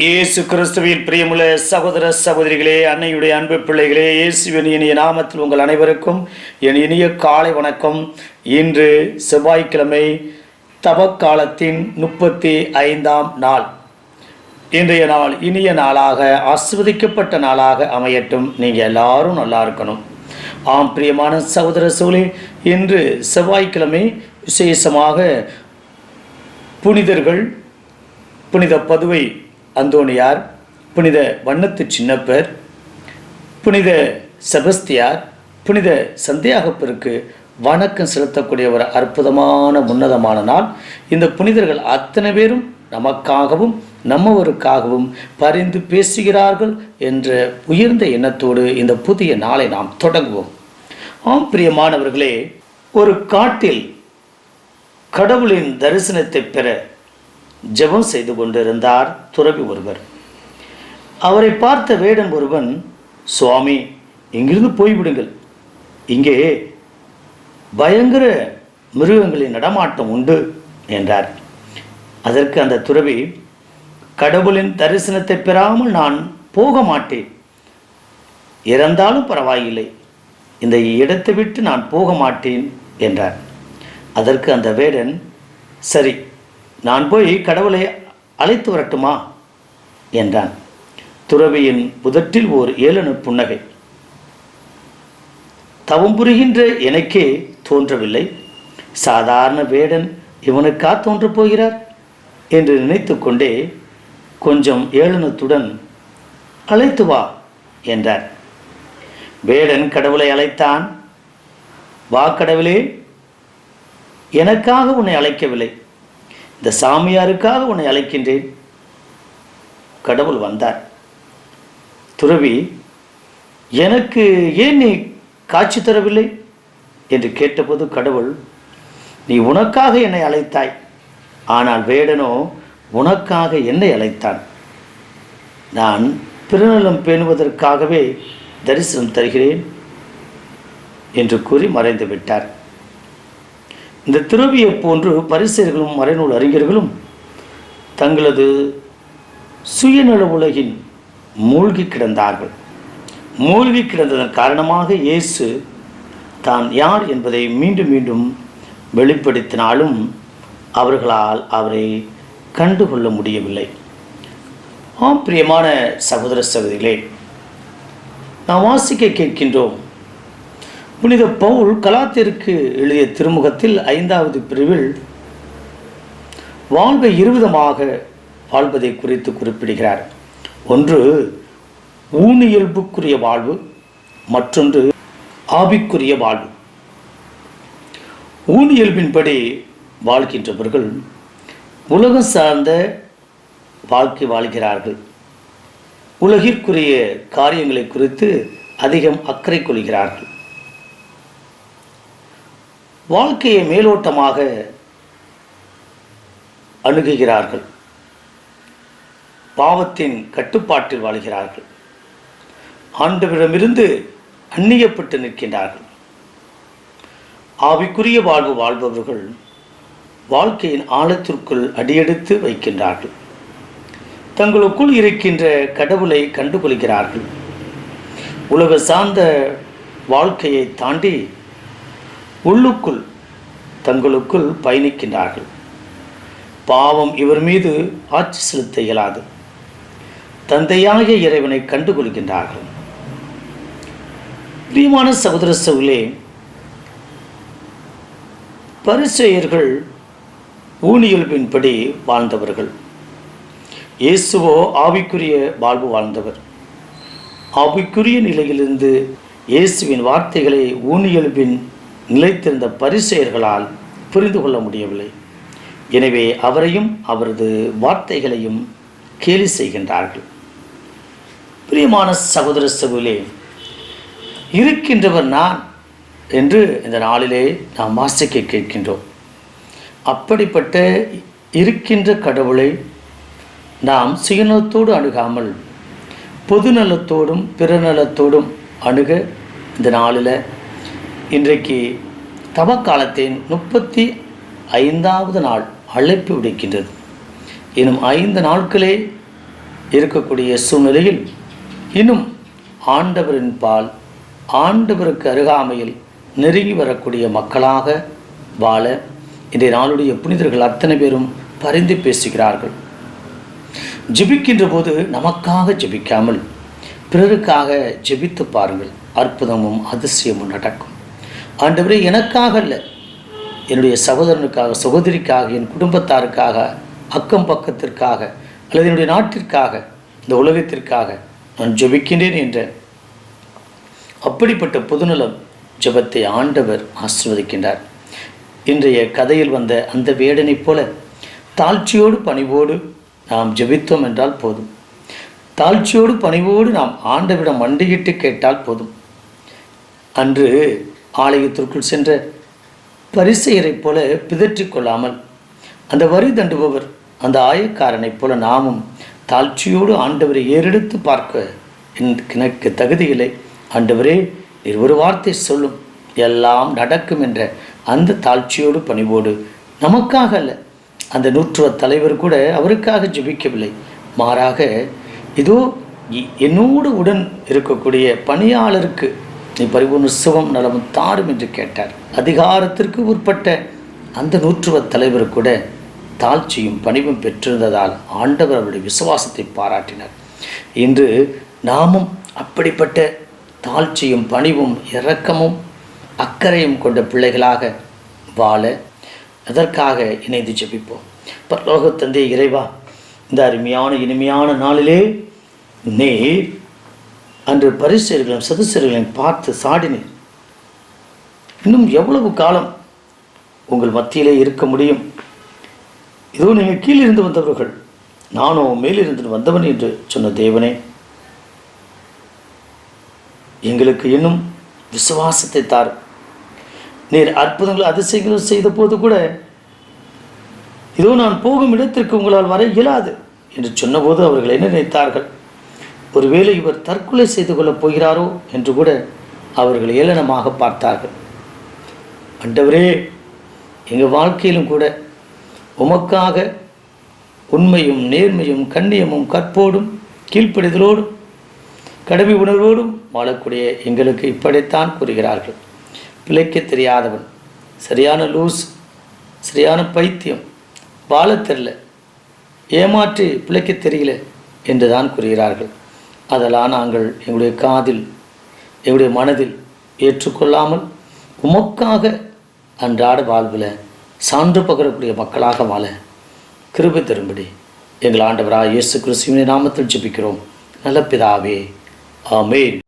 இயேசு கிறிஸ்துவின் பிரியமுள்ள சகோதர சகோதரிகளே அன்னையுடைய அன்பு பிள்ளைகளே இயேசுவின் இனிய நாமத்தில் உங்கள் அனைவருக்கும் என் இனிய காலை வணக்கம். இன்று செவ்வாய்க்கிழமை தபக்காலத்தின் முப்பத்தி ஐந்தாம் நாள். இன்றைய நாள் இனிய நாளாக ஆஸ்வதிக்கப்பட்ட நாளாக அமையட்டும். நீங்கள் எல்லாரும் நல்லா இருக்கணும். ஆம் பிரியமான சகோதர சோழி இன்று செவ்வாய்க்கிழமை விசேஷமாக புனிதர்கள் புனித பதுவை அந்தோணியார் புனித வண்ணத்து சின்னப்பர் புனித செபஸ்தியார் புனித சந்தியாகப்பருக்கு வணக்கம் செலுத்தக்கூடிய ஒரு அற்புதமான உன்னதமான நாள். இந்த புனிதர்கள் அத்தனை பேரும் நமக்காகவும் நம்மவருக்காகவும் பரிந்து பேசுகிறார்கள் என்ற உயர்ந்த எண்ணத்தோடு இந்த புதிய நாளை நாம் தொடங்குவோம். ஆம் பிரியமானவர்களே ஒரு காட்டில் கடவுளின் தரிசனத்தை பெற ஜெபம் செய்து கொண்டிருந்தார் துறவி ஒருவர். அவரை பார்த்த வேடன் ஒருவன் சுவாமி இங்கிருந்து போய்விடுங்கள். இங்கே பயங்கர மிருகங்களின் நடமாட்டம் உண்டு என்றார். அதற்கு அந்த துறவி கடவுளின் தரிசனத்தை பெறாமல் நான் போக மாட்டேன். இறந்தாலும் பரவாயில்லை. இந்த இடத்தை விட்டு நான் போக மாட்டேன் என்றார். அதற்கு அந்த வேடன் சரி நான் போய் கடவுளை அழைத்து வரட்டுமா? என்றான். துறவியின் புதற்றில் ஓர் ஏளன புன்னகை. தவம் புரிகின்ற எனக்கே தோன்றவில்லை. சாதாரண வேடன் இவனுக்கா தோன்றப் போகிறார்? என்று நினைத்து கொண்டே கொஞ்சம் ஏளனத்துடன் அழைத்து வா என்றார். வேடன் கடவுளை அழைத்தான்? வா கடவுளே. எனக்காக உன்னை அழைக்கவில்லை. இந்த சாமியாருக்காக உன்னை அழைக்கின்றேன். கடவுள் வந்தார். துறவி எனக்கு ஏன் நீ காட்சி தரவில்லை? என்று கேட்டபோது கடவுள் நீ உனக்காக என்னை அழைத்தாய். ஆனால் வேடனோ உனக்காக என்னை அழைத்தான். நான் பிறநலம் பேணுவதற்காகவே தரிசனம் தருகிறேன் என்று கூறி மறைந்து விட்டார் இந்த துறவியைப் போன்று பரிசெயர்களும் மறைநூல் அறிஞர்களும் தங்களது சுயநல உலகின் மூழ்கி கிடந்தார்கள். மூழ்கி கிடந்ததன் காரணமாக இயேசு தான் யார் என்பதை மீண்டும் மீண்டும் வெளிப்படுத்தினாலும் அவர்களால் அவரை கண்டுகொள்ள முடியவில்லை. ஆம் பிரியமான சகோதர சகோதரிகளே நாம் வாசிக்க கேட்கின்றோம் புனித பவுல் கலாத்திற்கு எழுதிய திருமுகத்தில் ஐந்தாவது பிரிவில் வாழ்வை இருவிதமாக வாழ்வதை குறித்து குறிப்பிடுகிறார். ஒன்று ஊனியல்புக்குரிய வாழ்வு மற்றொன்று ஆபிக்குரிய வாழ்வு. ஊனியல்பின்படி வாழ்கின்றவர்கள் உலகம் சார்ந்த வாழ்க்கை வாழ்கிறார்கள். உலகிற்குரிய காரியங்களை குறித்து அதிகம் அக்கறை கொள்கிறார்கள். வாழ்க்கையை மேலோட்டமாக அணுகுகிறார்கள். பாவத்தின் கட்டுப்பாட்டில் வாழ்கிறார்கள். ஆண்டவரிடமிருந்து அந்நியப்பட்டு நிற்கின்றார்கள். ஆவிக்குரிய வாழ்வு வாழ்பவர்கள் வாழ்க்கையின் ஆழத்திற்குள் அடியெடுத்து வைக்கின்றார்கள். தங்களுக்குள் இருக்கின்ற கடவுளை கண்டுகொள்கிறார்கள். உலக சார்ந்த வாழ்க்கையை தாண்டி உள்ளுக்குள் தங்களுக்குள் பயணிக்கின்றார்கள். பாவம் இவர் மீது ஆட்சி செலுத்த இயலாது. தந்தையாக இறைவனை கண்டுகொள்கின்றார்கள். பிரியமான சகோதர சவுலே பரிசெயர்கள் ஊனியல்பின்படி வாழ்ந்தவர்கள். இயேசுவோ ஆவிக்குரிய வாழ்வு வாழ்ந்தவர். ஆவிக்குரிய நிலையிலிருந்து இயேசுவின் வார்த்தைகளை ஊனியல்பின் நிலைத்திருந்த பரிசெயர்களால் புரிந்து கொள்ள முடியவில்லை. எனவே அவரையும் அவரது வார்த்தைகளையும் கேலி செய்கின்றார்கள். பிரியமான சகோதர சகுலே இருக்கின்றவர் நான் என்று இந்த நாளிலே நாம் வாசிக்க கேட்கின்றோம். அப்படிப்பட்ட இருக்கின்ற கடவுளை நாம் சுயநலத்தோடு அணுகாமல் பொதுநலத்தோடும் பிறநலத்தோடும் அணுக இந்த நாளில் இன்றைக்கு தவக்காலத்தின் முப்பத்தி ஐந்தாவது நாள் அழைப்பு விடுக்கின்றது. எனும் ஐந்து நாட்களே இருக்கக்கூடிய சூழ்நிலையில் இன்னும் ஆண்டவரின் பால் ஆண்டவருக்கு அருகாமையில் நெருங்கி வரக்கூடிய மக்களாக வாழ இன்றைய நாளுடைய புனிதர்கள் அத்தனை பேரும் பரிந்து பேசுகிறார்கள். ஜெபிக்கின்ற போது நமக்காக ஜெபிக்காமல் பிறருக்காக ஜெபித்து பாருங்கள். அற்புதமும் அதிசயமும் நடக்கும். ஆண்டவரே எனக்காக இல்லை என்னுடைய சகோதரனுக்காக சகோதரிக்காக என் குடும்பத்தாருக்காக அக்கம் பக்கத்திற்காக அல்லது என்னுடைய நாட்டிற்காக இந்த உலகத்திற்காக நான் ஜெபிக்கின்றேன் என்ற அப்படிப்பட்ட பொதுநலம் ஜெபத்தை ஆண்டவர் ஆசிர்வதிக்கின்றார். இன்றைய கதையில் வந்த அந்த வேடனைப் போல தாழ்ச்சியோடு பணிவோடு நாம் ஜெபித்தோம் என்றால் போதும். தாழ்ச்சியோடு பணிவோடு நாம் ஆண்டவிடம் மண்டியிட்டு கேட்டால் போதும். அன்று ஆலயத்திற்குள் சென்ற பரிசெயரைப் போல பிதற்றிக் கொள்ளாமல் அந்த வரி தண்டுபவர் அந்த ஆயக்காரனைப் போல நாமும் தாழ்ச்சியோடு ஆண்டவரை ஏறெடுத்து பார்க்க எனக்கு தகுதியில்லை. ஆண்டவரே நீர் ஒரு வார்த்தை சொல்லும். எல்லாம் நடக்கும் என்ற அந்த தாழ்ச்சியோடு பணிவோடு நமக்காக அல்ல அந்த நூற்றுவ தலைவர் கூட அவருக்காக ஜெபிக்கவில்லை. மாறாக இதோ என்னோடு உடன் இருக்கக்கூடிய பணியாளருக்கு நீ பரிபூர்ண சுகம் நலமும் தாரும் என்று கேட்டார். அதிகாரத்திற்கு உட்பட்ட அந்த நூற்றுவ தலைவர் கூட தாழ்ச்சியும் பணிவும் பெற்றிருந்ததால் ஆண்டவர் அவருடைய விசுவாசத்தை பாராட்டினார். இன்று நாமும் அப்படிப்பட்ட தாழ்ச்சியும் பணிவும் இரக்கமும் அக்கறையும் கொண்ட பிள்ளைகளாக வாழ அதற்காக இணைந்து ஜெபிப்போம். பரலோக தந்தை இறைவா இந்த அருமையான இனிமையான நாளிலே நீர் அன்று பரிசெயர்களையும் சதுசெயர்களையும் பார்த்து சாடினீர் இன்னும் எவ்வளவு காலம் உங்கள் மத்தியிலே இருக்க முடியும்? இதோ நீங்கள் கீழிருந்து வந்தவர்கள். நானோ மேலிருந்து வந்தவன் என்று சொன்ன தேவனே. எங்களுக்கு இன்னும் விசுவாசத்தை தார். நீர் அற்புதங்கள் அதிசயங்களும் செய்த போது கூட இதோ நான் போகும் இடத்திற்கு உங்களால் வர இயலாது என்று சொன்னபோது அவர்கள் என்ன நினைத்தார்கள்? ஒருவேளை இவர் தற்கொலை செய்து கொள்ளப் போகிறாரோ என்று கூட அவர்கள் ஏளனமாக பார்த்தார்கள். அண்டவரே எங்கள் வாழ்க்கையிலும் கூட உமக்காக உண்மையும் நேர்மையும் கண்ணியமும் கற்போடும் கீழ்ப்படிதலோடும் கடமை உணர்வோடும் வாழக்கூடிய எங்களுக்கு இப்படித்தான் கூறுகிறார்கள். பிழைக்க தெரியாதவன் சரியான லூஸ் சரியான பைத்தியம் வாழத் தெரில ஏமாற்றி பிழைக்க தெரியல என்று தான் கூறுகிறார்கள். அதெல்லாம் நாங்கள் எங்களுடைய காதில் எங்களுடைய மனதில் ஏற்றுக்கொள்ளாமல் உமக்காக அன்றாட வாழ்வில் சான்று பகரக்கூடிய மக்களாக வாழ கிருபை தரும்படி எங்கள் ஆண்டவராக இயேசு கிறிஸ்துவின் நாமத்தில் ஜெபிக்கிறோம். நல்ல பிதாவே ஆமேன்.